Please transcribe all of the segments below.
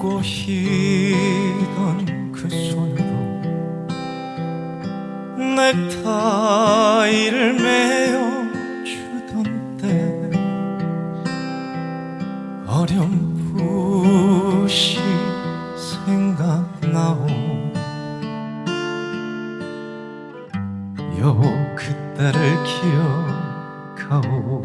보이던 그 손으로 넥타이를 매어 주던 때 어렴풋이 생각나오. 여보 그때를 기억하오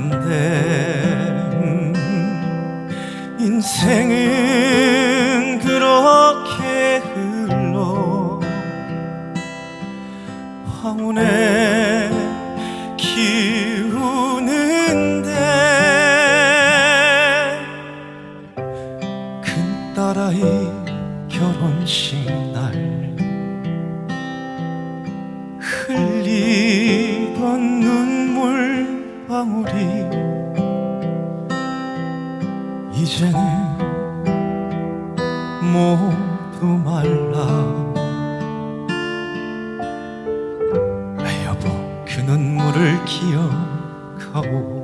왔는데 음, 인생은 그렇게 흘러 황혼에 기우는데 큰 딸아이 결혼식 날 흘리던 눈물 방울이 이제는 모두 말라. 여보 그 눈물을 기억하오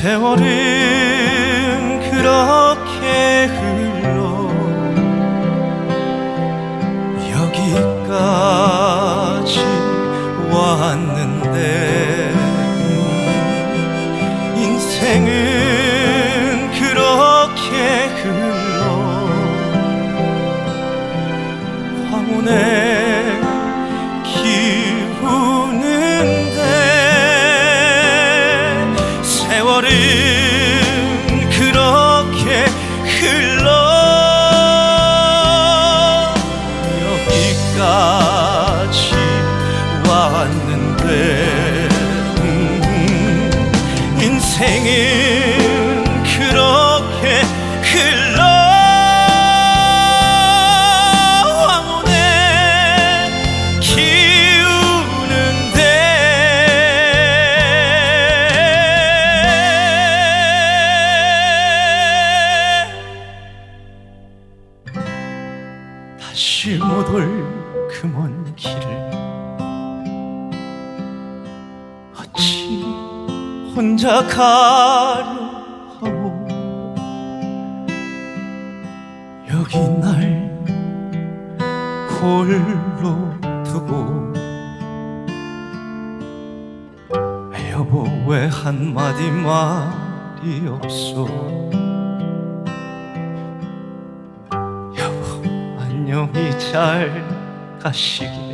세월은 인생은 그렇게 흘러 황혼에 기우는데 다시 못 올 그 먼 길을 혼자 가려 하오 여기 날 홀로 두고 여보 왜 한마디 말이 없소 여보 안녕히 잘 가시길